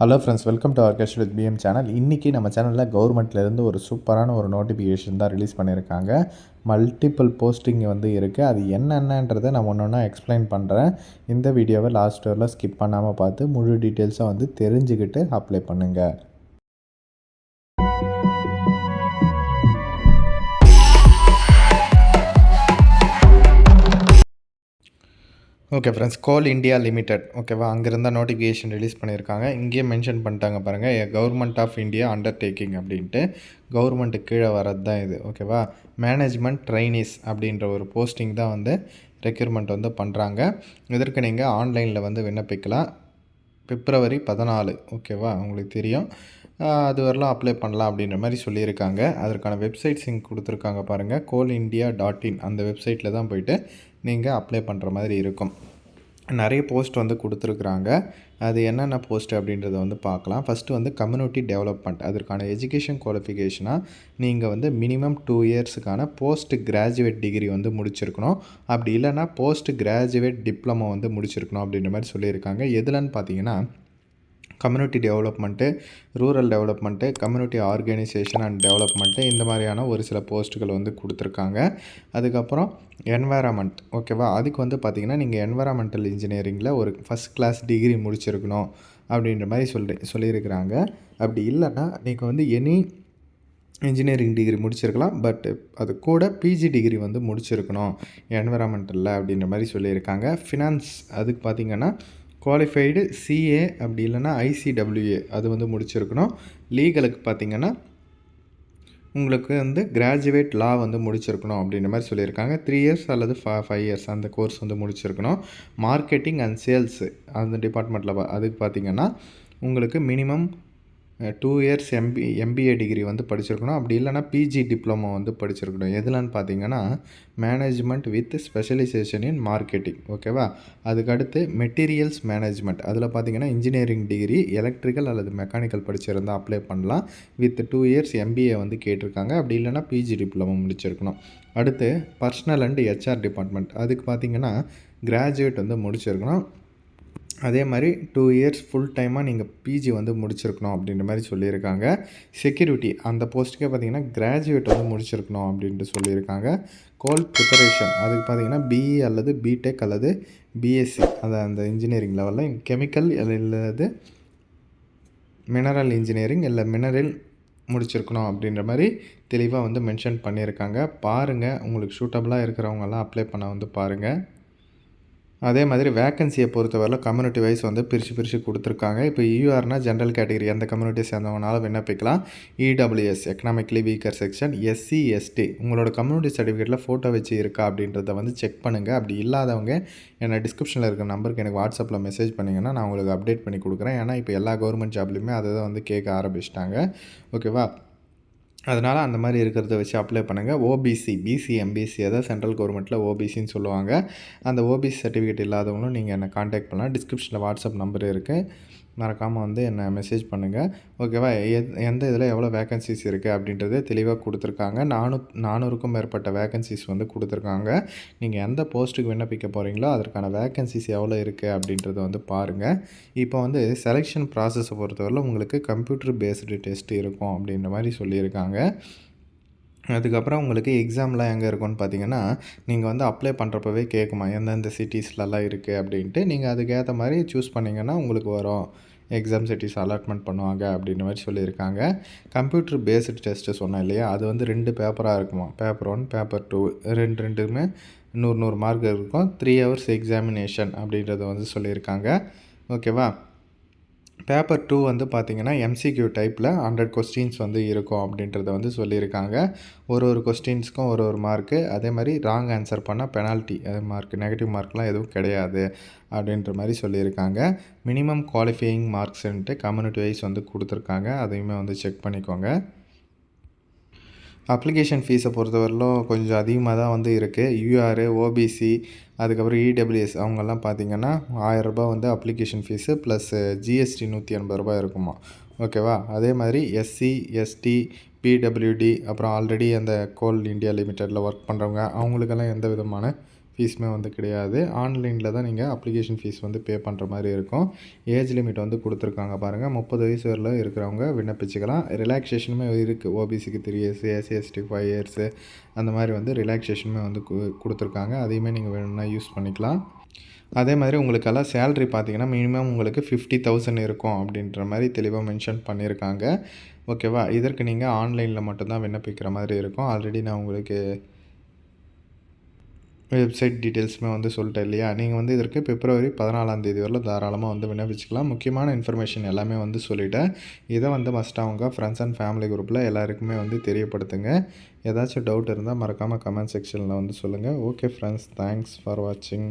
Hello friends welcome to ஆர்கெஸ்ட் with PM channel இன்றைக்கி நம்ம சேனலில் கவர்மெண்ட்லேருந்து ஒரு சூப்பரான ஒரு நோட்டிஃபிகேஷன் தான் ரிலீஸ் பண்ணியிருக்காங்க மல்டிபிள் போஸ்டிங் வந்து இருக்குது அது என்னென்னன்றதை நான் ஒன்று ஒன்றா எக்ஸ்பிளைன் பண்ணுறேன் இந்த வீடியோவை லாஸ்ட் இயரில் ஸ்கிப் பண்ணாமல் பார்த்து முழு டீட்டெயில்ஸாக வந்து தெரிஞ்சுக்கிட்டு அப்ளை பண்ணுங்கள் okay friends coal India limited ஓகேவா அங்கேருந்தா நோட்டிஃபிகேஷன் ரிலீஸ் பண்ணியிருக்காங்க. இங்கேயே மென்ஷன் பண்ணிட்டாங்க பாருங்கள் கவர்மெண்ட் ஆஃப் இந்தியா அண்டர்டேக்கிங் அப்படின்ட்டு கவர்மெண்ட்டுக்கு கீழே வரது தான் இது ஓகேவா மேனேஜ்மெண்ட் ட்ரைனிஸ் அப்படின்ற ஒரு போஸ்டிங் தான் வந்து ரெக்யூர்மெண்ட் வந்து பண்ணுறாங்க இதற்கு நீங்கள் ஆன்லைனில் வந்து விண்ணப்பிக்கலாம். பிப்ரவரி பதினாலு ஓகேவா? உங்களுக்கு தெரியும். அது வரலாம் அப்ளை பண்ணலாம் அப்படின்ற மாதிரி சொல்லியிருக்காங்க. அதற்கான வெப்சைட்ஸ் இங்கே கொடுத்துருக்காங்க பாருங்கள் கோல் இண்டியா டாட் இன் அந்த வெப்சைட்டில் தான் போயிட்டு நீங்கள் அப்ளை பண்ணுற மாதிரி இருக்கும். நிறைய போஸ்ட் வந்து கொடுத்துருக்குறாங்க. அது என்னென்ன போஸ்ட் அப்படின்றத வந்து பார்க்கலாம். ஃபஸ்ட்டு வந்து கம்யூனிட்டி டெவலப்மெண்ட் அதற்கான எஜுகேஷன் குவாலிஃபிகேஷனாக நீங்கள் வந்து மினிமம் டூ இயர்ஸுக்கான போஸ்ட் கிராஜுவேட் டிகிரி வந்து முடிச்சிருக்கணும். அப்படி இல்லைனா போஸ்ட் கிராஜுவேட் டிப்ளமோ வந்து முடிச்சிருக்கணும் அப்படின்ற மாதிரி சொல்லியிருக்காங்க. எதுலன்னு பார்த்தீங்கன்னா community development rural development community organisation and development இந்த மாதிரியான ஒரு சில போஸ்ட்டுகள் வந்து கொடுத்துருக்காங்க. அதுக்கப்புறம் என்வாரமெண்ட் ஓகேவா அதுக்கு வந்து பார்த்திங்கன்னா நீங்கள் என்வரான்மெண்டல் இன்ஜினியரிங்கில் ஒரு ஃபஸ்ட் கிளாஸ் டிகிரி முடிச்சிருக்கணும் அப்படின்ற மாதிரி சொல்லி சொல்லியிருக்கிறாங்க. அப்படி இல்லைன்னா நீங்கள் வந்து எனி இன்ஜினியரிங் டிகிரி முடிச்சிருக்கலாம் பட் அது கூட பிஜி டிகிரி வந்து முடிச்சிருக்கணும் என்வரான்மெண்டலில் அப்படின்ற மாதிரி சொல்லியிருக்காங்க. ஃபினான்ஸ் அதுக்கு பார்த்திங்கன்னா குவாலிஃபைடு சிஏ அப்படி இல்லைன்னா ஐசிடபிள்யூஏ அது வந்து முடிச்சிருக்கணும். லீகலுக்கு பார்த்திங்கன்னா உங்களுக்கு வந்து கிராஜுவேட் லா வந்து முடிச்சிருக்கணும் அப்படின்ற மாதிரி சொல்லியிருக்காங்க. த்ரீ இயர்ஸ் அல்லது ஃப ஃபைவ் இயர்ஸ் அந்த கோர்ஸ் வந்து முடிச்சிருக்கணும். மார்க்கெட்டிங் அண்ட் சேல்ஸு அந்த டிபார்ட்மெண்ட்டில் அதுக்கு பார்த்திங்கன்னா உங்களுக்கு minimum two years MB MBA degree வந்து படிச்சிருக்கணும். அப்படி இல்லைனா பிஜி டிப்ளமோ வந்து படிச்சிருக்கணும். எதுலான்னு பார்த்தீங்கன்னா management with specialisation in marketing ஓகேவா அதுக்கடுத்து மெட்டீரியல்ஸ் மேனேஜ்மெண்ட் அதில் பார்த்தீங்கன்னா இன்ஜினியரிங் டிகிரி எலக்ட்ரிக்கல் அல்லது மெக்கானிக்கல் படிச்சிருந்தால் அப்ளை பண்ணலாம். வித் டூ இயர்ஸ் எம்பிஏ வந்து கேட்டிருக்காங்க. அப்படி இல்லைனா பிஜி டிப்ளமோ முடிச்சிருக்கணும். அடுத்து பர்சனல் அண்ட் ஹெச்ஆர் டிபார்ட்மெண்ட் அதுக்கு பார்த்தீங்கன்னா கிராஜுவேட் வந்து முடிச்சிருக்கணும். அதே மாதிரி டூ இயர்ஸ் ஃபுல் டைமாக நீங்கள் பிஜி வந்து முடிச்சிருக்கணும் அப்படின்ற மாதிரி சொல்லியிருக்காங்க. செக்யூரிட்டி அந்த போஸ்ட்டுக்கே பார்த்தீங்கன்னா கிராஜுவேட் வந்து முடிச்சிருக்கணும் அப்படின்ட்டு சொல்லியிருக்காங்க. கோல் ப்ரிப்பரேஷன் அதுக்கு பார்த்தீங்கன்னா பிஇ அல்லது பிடெக் அல்லது பிஎஸ்சி அது அந்த இன்ஜினியரிங் லெவலில் கெமிக்கல் அல்லது மினரல் இன்ஜினியரிங் இல்லை மினரல் முடிச்சிருக்கணும் அப்படின்ற மாதிரி தெளிவாக வந்து மென்ஷன் பண்ணியிருக்காங்க. பாருங்கள் உங்களுக்கு சூட்டபுளாக இருக்கிறவங்கெல்லாம் அப்ளை பண்ண வந்து பாருங்கள் அதே மாதிரி வேக்கன்சியை பொறுத்தவரையில் கம்யூனிட்டி வைஸ் வந்து பிரித்து பிரித்து கொடுத்துருக்காங்க. இப்போ யூஆர்னா ஜென்ரல் கேட்டகரி எந்த கம்யூனிட்டி சேர்ந்தவங்கனாலும் விண்ணப்பிக்கலாம். EWS economically weaker section SC ST உங்களோட கம்யூனிட்டி சர்டிஃபிகேட்டில் ஃபோட்டோ வச்சு இருக்கா அப்படின்றத வந்து செக் பண்ணுங்கள் அப்படி இல்லாதவங்க என்னை டிஸ்கிரிப்ஷனில் இருக்கிற நம்பருக்கு எனக்கு வாட்ஸ்அப்பில் மெசேஜ் பண்ணிங்கன்னா நான் உங்களுக்கு அப்டேட் பண்ணி கொடுக்குறேன். ஏன்னா இப்போ எல்லா கவர்மெண்ட் ஜாப்லையுமே அதை தான் வந்து கேட்க ஆரம்பிச்சிட்டாங்க. ஓகேவா அதனால் அந்த மாதிரி இருக்கிறத வச்சு அப்ளை பண்ணுங்கள் ஓபிசி பிசி எம்பிசி அதாவது சென்ட்ரல் கவர்மெண்ட்டில் ஓபிசின்னு சொல்லுவாங்க. அந்த ஓபிசி சர்டிஃபிகேட் இல்லாதவங்களும் நீங்கள் என்னை காண்டாக்ட் பண்ணலாம். டிஸ்கிரிப்ஷனில் வாட்ஸ்அப் நம்பர் இருக்குது மறக்காமல் வந்து என்னை மெசேஜ் பண்ணுங்கள் ஓகேவா எந்த இதில் எவ்வளோ வேக்கன்சிஸ் இருக்குது அப்படின்றத தெளிவாக கொடுத்துருக்காங்க. நானூ நானூறுக்கும் மேற்பட்ட வேக்கன்சிஸ் வந்து கொடுத்துருக்காங்க. நீங்கள் எந்த போஸ்ட்டுக்கு விண்ணப்பிக்க போகிறீங்களோ அதற்கான வேக்கன்சிஸ் எவ்வளோ இருக்குது அப்படின்றத வந்து பாருங்கள் இப்போ வந்து செலெக்ஷன் ப்ராசஸை பொறுத்தவரையில் உங்களுக்கு கம்ப்யூட்டர் பேஸ்டு டெஸ்ட் இருக்கும் அப்படின்ற மாதிரி சொல்லியிருக்காங்க. அதுக்கப்புறம் உங்களுக்கு எக்ஸாம்லாம் எங்கே இருக்கும்னு பார்த்தீங்கன்னா நீங்கள் வந்து அப்ளை பண்ணுறப்பவே கேட்குமா எந்தெந்த சிட்டிஸ்லலாம் இருக்குது அப்படின்ட்டு. நீங்கள் அதுக்கேற்ற மாதிரி சூஸ் பண்ணிங்கன்னா உங்களுக்கு வரும். எக்ஸாம் சிட்டிஸ் அலாட்மெண்ட் பண்ணுவாங்க அப்படின்ற மாதிரி சொல்லியிருக்காங்க. கம்ப்யூட்டர் பேஸ்டு டெஸ்ட்டு சொன்னேன் இல்லையா அது வந்து ரெண்டு பேப்பராக இருக்குமா? பேப்பர் ஒன் பேப்பர் டூ ரெண்டு ரெண்டுமே நூறு நூறு மார்க் இருக்கும். த்ரீ ஹவர்ஸ் எக்ஸாமினேஷன் அப்படின்றத வந்து சொல்லியிருக்காங்க. ஓகேவா பேப்பர் டூ வந்து பார்த்திங்கன்னா எம்சிக்யூ டைப்பில் ஹண்ட்ரட் கொஸ்டின்ஸ் வந்து இருக்கும் அப்படின்றத வந்து சொல்லியிருக்காங்க. ஒரு ஒரு கொஸ்டின்ஸ்க்கும் ஒரு ஒரு மார்க்கு அதே மாதிரி ராங் ஆன்சர் பண்ணால் பெனால்ட்டி மார்க் நெகட்டிவ் மார்க்லாம் எதுவும் கிடையாது அப்படின்ற மாதிரி சொல்லியிருக்காங்க. மினிமம் குவாலிஃபையிங் மார்க்ஸ்ன்ட்டு கம்யூனிட்டி வைஸ் வந்து கொடுத்துருக்காங்க. அதையுமே வந்து செக் பண்ணிக்கோங்க. அப்ளிகேஷன் ஃபீஸை பொறுத்தவரையிலும் கொஞ்சம் அதிகமாக தான் வந்து இருக்குது யூஆர் ஓபிசி அதுக்கப்புறம் இடபிள்யூஎஸ் அவங்கெல்லாம் பார்த்திங்கன்னா ஆயரரூபா வந்து அப்ளிகேஷன் ஃபீஸு ப்ளஸ் ஜிஎஸ்டி நூற்றி எண்பது ரூபாய் இருக்குமா. ஓகேவா அதே மாதிரி எஸ்சி எஸ்டி பிடபிள்யூடி அப்புறம் ஆல்ரெடி அந்த கோல் இந்தியா லிமிட்டெடில் ஒர்க் பண்ணுறவங்க அவங்களுக்கெல்லாம் எந்த விதமான ஃபீஸுமே வந்து கிடையாது. ஆன்லைனில் தான் நீங்கள் அப்ளிகேஷன் ஃபீஸ் வந்து பே பண்ணுற மாதிரி இருக்கும். ஏஜ் லிமிட் வந்து கொடுத்துருக்காங்க பாருங்கள் முப்பது வயசு வரல இருக்கிறவங்க விண்ணப்பிச்சுக்கலாம். ரிலாக்ஸேஷனுமே இருக்குது ஓபிசிக்கு three years SC ST five years அந்த மாதிரி வந்து ரிலாக்ஸேஷனுமே வந்து கு- கொடுத்துருக்காங்க. அதையுமே நீங்கள் வேணும்னா யூஸ் பண்ணிக்கலாம். அதே மாதிரி உங்களுக்கெல்லாம் சேலரி பார்த்தீங்கன்னா மினிமம் உங்களுக்கு ஃபிஃப்டி தௌசண்ட் இருக்கும் அப்படின்ற மாதிரி தெளிவாக மென்ஷன் பண்ணியிருக்காங்க. ஓகேவா இதற்கு நீங்கள் ஆன்லைனில் மட்டும்தான் விண்ணப்பிக்கிற மாதிரி இருக்கும். ஆல்ரெடி நான் உங்களுக்கு வெப்சைட் டீட்டெயில்ஸுமே வந்து சொல்லிட்டேன் இல்லையா? நீங்கள் வந்து இதற்கு பிப்ரவரி பதினாலாம் தேதி வரல தாராளமாக வந்து விண்ணப்பிச்சுக்கலாம். முக்கியமான இன்ஃபர்மேஷன் எல்லாமே வந்து சொல்லிட்டேன். இதை வந்து மஸ்ட் அவங்க ஃப்ரெண்ட்ஸ் அண்ட் ஃபேமிலி குரூப்பில் எல்லாருக்குமே வந்து தெரியப்படுத்துங்க. ஏதாச்சும் டவுட் இருந்தால் மறக்காமல் கமெண்ட் செக்ஷனில் வந்து சொல்லுங்கள் ஓகே ஃப்ரெண்ட்ஸ் தேங்க்ஸ் ஃபார் வாட்சிங்